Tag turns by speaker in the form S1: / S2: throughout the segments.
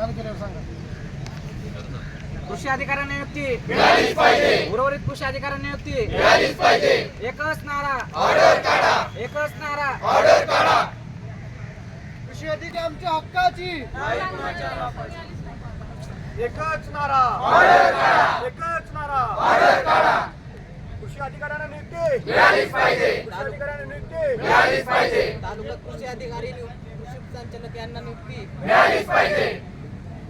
S1: चालू केल्यावर सांगा.
S2: कृषी अधिकाऱ्यांना नियुक्ती. उर्वरित कृषी अधिकाऱ्यांना नियुक्ती. एकच नारा. एकच नारा.
S1: कृषी अधिकारी आमच्या हक्काची.
S3: एकच नारा. एकच नारा. कृषी अधिकाऱ्यांना नियुक्ती. कृषी अधिकाऱ्यांना नियुक्ती.
S2: तालुका कृषी अधिकारी कृषी संचालक यांना नियुक्ती.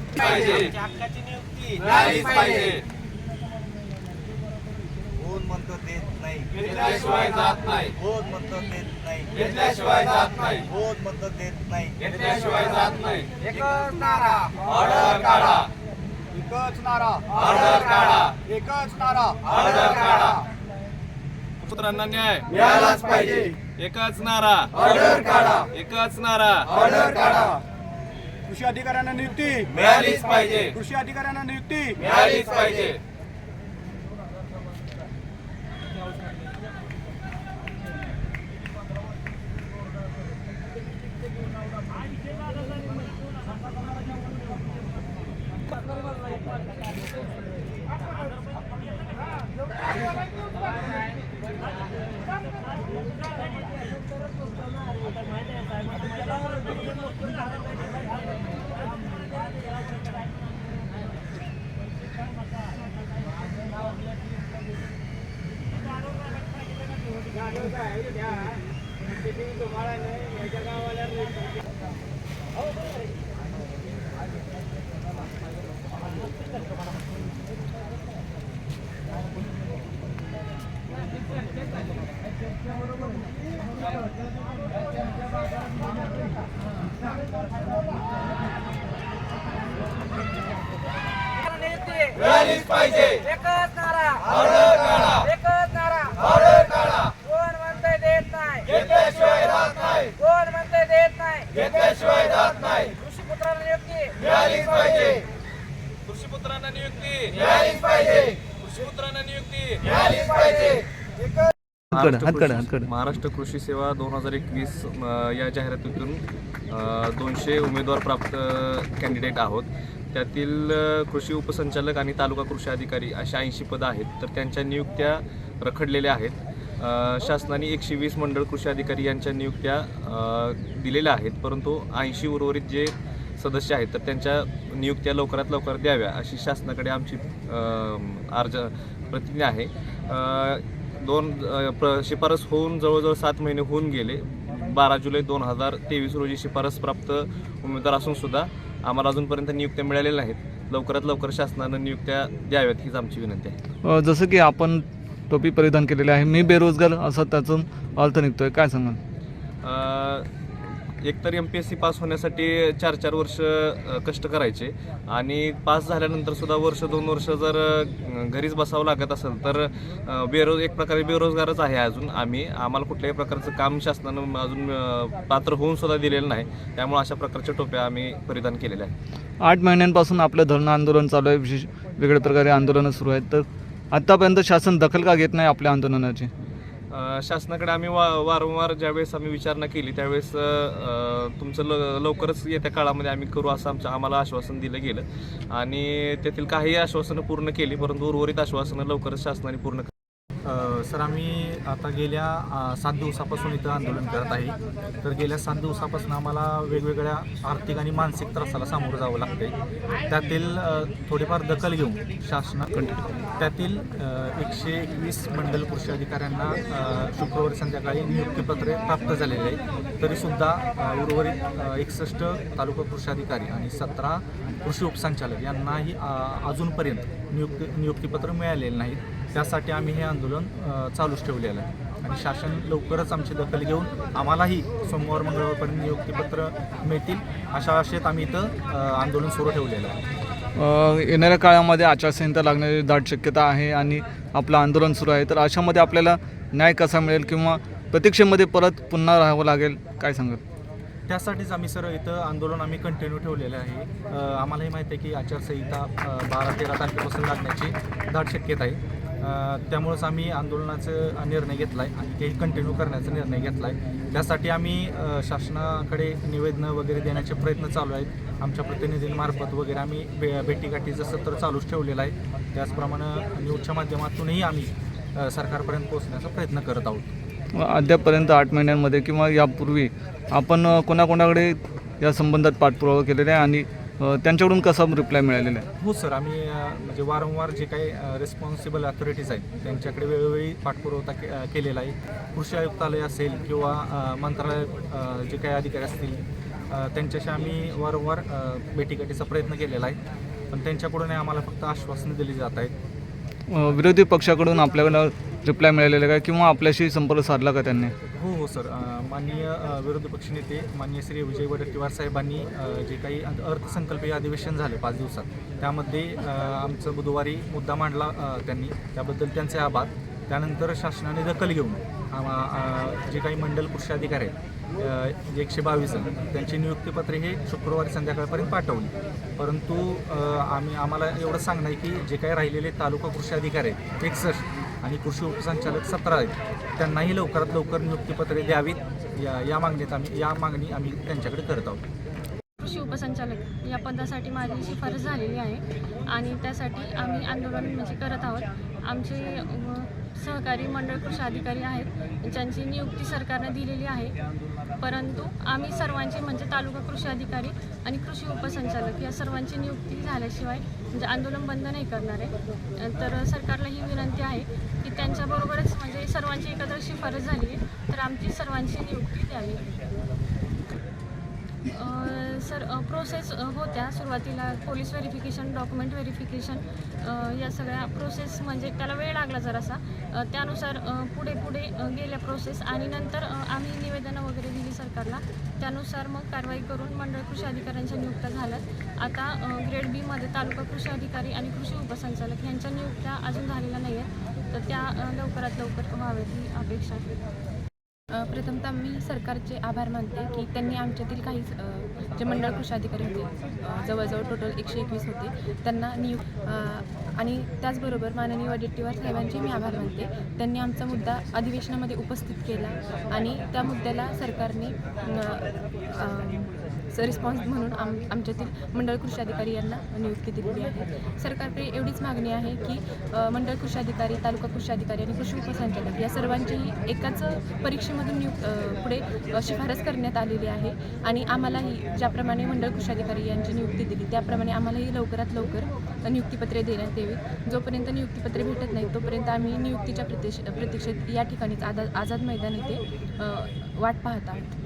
S2: नियुक्ती हक्काची नियुक्ती
S4: कोण म्हणतो देत नाही?
S5: घेतल्याशिवाय जात नाही.
S4: कोण म्हणतो देत नाही?
S5: घेतल्याशिवाय जात नाही.
S4: कोण म्हणतो देत नाही?
S5: घेतल्याशिवाय जात नाही.
S2: एकच नारा.
S5: ऑर्डर काढा.
S3: एकच नारा.
S5: ऑर्डर काढा.
S3: एकच नारा.
S5: ऑर्डर काढा.
S6: पुत्रांना न्याय.
S5: मिळालाच पाहिजे.
S6: एकच नारा.
S5: ऑर्डर काढा.
S6: एकच नारा.
S5: ऑर्डर काढा.
S3: कृषी अधिकाऱ्यांना नियुक्ती.
S5: मिळालीच पाहिजे.
S3: कृषी अधिकाऱ्यांना नियुक्ती.
S5: मिळालीच पाहिजे. पाहिजे.
S2: एकच नारा
S5: ऑर्डर काढा
S2: कोण म्हणतंय देत नाही
S5: घेतल्याशिवाय जात नाही
S2: कोण म्हणतंय देत
S5: जात नाही.
S2: कृषी पुत्रांना नियुक्ती.
S5: मिळालीच पाहिजे.
S6: कृषीपुत्रांना नियुक्ती.
S5: मिळालीच पाहिजे.
S6: कृषीपुत्रांना नियुक्ती.
S5: मिळालीच पाहिजे.
S6: महाराष्ट्र कृषी- महाराष्ट्र कृषी सेवा दोन हजार एकवीस या जाहिरातीतून दोनशे उमेदवार प्राप्त कॅन्डिडेट आहोत. त्यातील कृषी उपसंचालक आणि तालुका कृषी अधिकारी अशा ऐंशी पदं आहेत. तर त्यांच्या नियुक्त्या रखडलेल्या आहेत. शासनाने एकशे वीस मंडळ कृषी अधिकारी यांच्या नियुक्त्या दिलेल्या आहेत. परंतु ऐंशी उर्वरित जे सदस्य आहेत तर त्यांच्या नियुक्त्या लवकरात लवकर द्याव्या अशी शासनाकडे आमची अर्ज प्रतिज्ञा आहे. दोन प्र शिफारस होऊन जवळजवळ सात महिने होऊन गेले. बारा जुलै दोन हजार तेवीस रोजी शिफारस प्राप्त उमेदवार असूनसुद्धा आम्हाला अजूनपर्यंत नियुक्त्या मिळालेल्या नाहीत. लवकरात लवकर शासनानं नियुक्त्या द्याव्यात हीच आमची विनंती आहे.
S7: जसं की आपण टोपी परिधान केलेली आहे. मी बेरोजगार असं त्यातून अर्थ निघतोय. काय सांगाल?
S6: एकतर M P S C pass होण्यासाठी चार चार वर्ष कष्ट करायचे. आणि पास झाल्यानंतर सुद्धा वर्ष दोन वर्ष जर घरीच बसावं लागत असेल तर बेरोज एक प्रकारे बेरोजगारच आहे अजून आम्ही. आम्हाला कुठल्याही प्रकारचं काम शासनानं अजून पात्र होऊन सुद्धा दिलेलं नाही. त्यामुळे अशा प्रकारच्या टोप्या आम्ही परिधान केलेल्या आहेत.
S7: आठ महिन्यांपासून आपलं धरणं आंदोलन चालू आहे. विशेष वेगळ्या प्रकारे आंदोलनं सुरू आहेत. तर आत्तापर्यंत शासन दखल का घेत नाही आपल्या आंदोलनाची?
S6: अ, शासनाकडे आम्ही वा वारंवार ज्यावेळेस आम्ही विचारणा केली त्यावेळेस अ, तुमचं ल लवकरच येत्या काळामध्ये आम्ही करू असं आमचं आम्हाला आश्वासन दिलं गेलं. आणि त्यातील काही आश्वासनं पूर्ण केली परंतु उर्वरित आश्वासनं लवकरच शासनाने पूर्ण
S8: सर आम्ही आता गेल्या सात दिवसापासून इथं आंदोलन करत आहे. तर गेल्या सात दिवसापासून आम्हाला वेगवेगळ्या आर्थिक आणि मानसिक त्रासाला सामोरं जावं लागते त्यातील थोडीफार दखल घेऊन शासनाकडे त्यातील एकशे एकवीस मंडल कृषी अधिकाऱ्यांना शुक्रवारी संध्याकाळी नियुक्तीपत्रे प्राप्त झालेले आहे तरीसुद्धा उर्वरित एकसष्ट तालुका कृषी अधिकारी आणि सतरा कृषी उपसंचालक यांनाही अजूनपर्यंत नियुक्ती नियुक्तीपत्र मिळालेलं नाहीत. त्यासाठी आम्ही हे आंदोलन चालूच ठेवलेलं आहे. आणि शासन लवकरच आमची दखल घेऊन आम्हालाही सोमवार मंगळवारपर्यंत नियुक्तीपत्र मिळतील. अशा आशेत आम्ही इथं आंदोलन सुरू ठेवलेलं आहे.
S7: येणाऱ्या काळामध्ये आचारसंहिता लागण्याची दाट शक्यता आहे आणि आपलं आंदोलन सुरू आहे. तर अशामध्ये आपल्याला न्याय कसा मिळेल किंवा प्रतीक्षेमध्ये परत पुन्हा राहावं लागेल काय सांगाल?
S8: त्यासाठीच आम्ही सर इथं आंदोलन आम्ही कंटिन्यू ठेवलेलं आहे. आम्हालाही माहिती आहे की आचारसंहिता बारा तेरा तारखेपासून लागण्याची दाट शक्यता आहे. त्यामुळंच आम्ही आंदोलनाचा निर्णय घेतला आहे आणि तेही कंटिन्यू करण्याचा निर्णय घेतला आहे त्यासाठी आम्ही शासनाकडे निवेदनं वगैरे देण्याचे प्रयत्न चालू आहेत. आमच्या प्रतिनिधींमार्फत वगैरे आम्ही बे भेटीगाठी जसं तर चालूच ठेवलेलं आहे. त्याचप्रमाणे न्यूजच्या माध्यमातूनही आम्ही सरकारपर्यंत पोहोचण्याचा प्रयत्न करत आहोत.
S7: अद्यापपर्यंत आठ महिन्यांमध्ये किंवा यापूर्वी आपण कोणाकोणाकडे या संबंधात पाठपुरावा केलेला आहे आणि त्यांच्याकडून कसा रिप्लाय मिळालेला आहे?
S8: हो सर आम्ही म्हणजे वारंवार जे काही रिस्पॉन्सिबल अथॉरिटीज आहेत त्यांच्याकडे वेळोवेळी पाठपुरवठा के केलेला आहे. कृषी आयुक्तालय असेल किंवा मंत्रालय जे काही अधिकारी असतील त्यांच्याशी आम्ही वारंवार भेटीगाठीचा प्रयत्न केलेला आहे. पण त्यांच्याकडूनही आम्हाला फक्त आश्वासनं दिली जात आहेत.
S7: विरोधी पक्षाकडून आपल्याला रिप्लाय मिळालेला आहे का किंवा आपल्याशी संपर्क साधला का त्यांनी?
S8: हो हो सर. माननीय विरोधी पक्षनेते माननीय श्री विजय वडेट्टीवार साहेबांनी जे काही अर्थसंकल्पीय अधिवेशन झाले पाच दिवसात त्यामध्ये आमचं बुधवारी मुद्दा मांडला त्यांनी. त्याबद्दल त्यांचे आभार. त्यानंतर शासनाने दखल घेऊन जे काही मंडल कृषी अधिकारी आहेत एकशे बावीस जण त्यांची नियुक्तीपत्रे हे शुक्रवारी संध्याकाळपर्यंत पाठवली. परंतु आम्ही आम्हाला एवढं सांगणं आहे की जे काही राहिलेले तालुका कृषी अधिकारी आहेत एकसष्ट आणि कृषी उपसंचालक सतरा आहेत. त्यांनाही लवकरात लवकर नियुक्तीपत्रे द्यावीत. या या मागणीत आम्ही या मागणी आम्ही त्यांच्याकडे करत आहोत.
S9: कृषी उपसंचालक या पदासाठी माझी शिफारस झालेली आहे आणि त्यासाठी आम्ही आंदोलन म्हणजे करत आहोत. आमचे सहकारी मंडळ कृषी अधिकारी आहेत. ज्यांची नियुक्ती सरकारने दिलेली आहे. परंतु आम्ही सर्वांची म्हणजे तालुका कृषी अधिकारी आणि कृषी उपसंचालक या सर्वांची नियुक्ती झाल्याशिवाय म्हणजे आंदोलन बंद नाही करणार आहे. तर सरकारला ही विनंती आहे की त्यांच्याबरोबरच म्हणजे सर्वांची एकत्र शिफारस झाली आहे तर आमची सर्वांची नियुक्ती द्यावी. तर प्रोसेस होत्या सुरुवातीला. पोलीस व्हेरिफिकेशन डॉक्युमेंट व्हेरिफिकेशन या सगळ्या प्रोसेस म्हणजे त्याला वेळ लागला जरासा. त्यानुसार पुढे पुढे गेल्या प्रोसेस आणि नंतर आम्ही निवेदनं वगैरे दिली सरकारला. त्यानुसार मग कारवाई करून मंडळ कृषी अधिकाऱ्यांच्या नियुक्त्या झाल्यात. आता ग्रेड बीमध्ये तालुका कृषी अधिकारी आणि कृषी उपसंचालक यांच्या नियुक्त्या अजून झालेल्या नाही आहेत तर त्या लवकरात लवकर व्हाव्यात ही अपेक्षा आहे.
S10: प्रथमतः मी सरकारचे आभार मानते की त्यांनी आमच्यातील काही जे मंडळ कृषी अधिकारी होते जवळजवळ टोटल एकशे एकवीस होते त्यांना नियुक्त आणि त्याचबरोबर माननीय वडेट्टीवार साहेबांचे मी आभार मानते. त्यांनी आमचा मुद्दा अधिवेशनामध्ये उपस्थित केला आणि त्या मुद्द्याला सरकारने रिस्पॉन्स म्हणून आम आमच्यातील मंडळ कृषी अधिकारी यांना नियुक्ती दिलेली आहे. सरकारकडे एवढीच मागणी आहे की मंडळ कृषी अधिकारी तालुका कृषी अधिकारी आणि कृषी उपसंचालक या सर्वांचीही एकाच परीक्षेमधून नियुक्त पुढे शिफारस करण्यात आलेली आहे आणि आम्हालाही ज्याप्रमाणे मंडळ कृषी अधिकारी यांची नियुक्ती दिली त्याप्रमाणे आम्हालाही लवकरात लवकर नियुक्तीपत्रे देण्यात यावी. जोपर्यंत नियुक्तीपत्रे भेटत नाही तोपर्यंत आम्ही नियुक्तीच्या प्रतीक्ष प्रतीक्षेत या ठिकाणीच आझाद आझाद मैदान इथे वाट पाहत आहोत.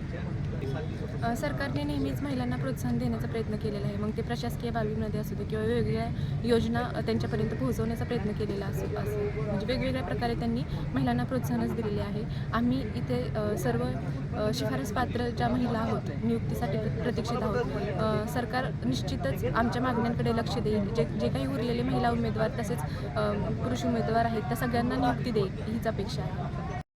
S10: सरकारने नेहमीच महिलांना प्रोत्साहन देण्याचा प्रयत्न केलेला आहे. मग ते प्रशासकीय बाबीमध्ये असू दे किंवा वेगवेगळ्या योजना त्यांच्यापर्यंत पोहोचवण्याचा प्रयत्न केलेला असो असो म्हणजे वेगवेगळ्या प्रकारे त्यांनी महिलांना प्रोत्साहनच दिलेले आहे. आम्ही इथे सर्व शिफारस पात्र ज्या महिला आहोत नियुक्तीसाठी प्रतीक्षित आहोत सरकार निश्चितच आमच्या मागण्यांकडे लक्ष देईल. जे जे काही उरलेले महिला उमेदवार तसेच पुरुष उमेदवार आहेत त्या सगळ्यांना नियुक्ती देईल हीच अपेक्षा आहे.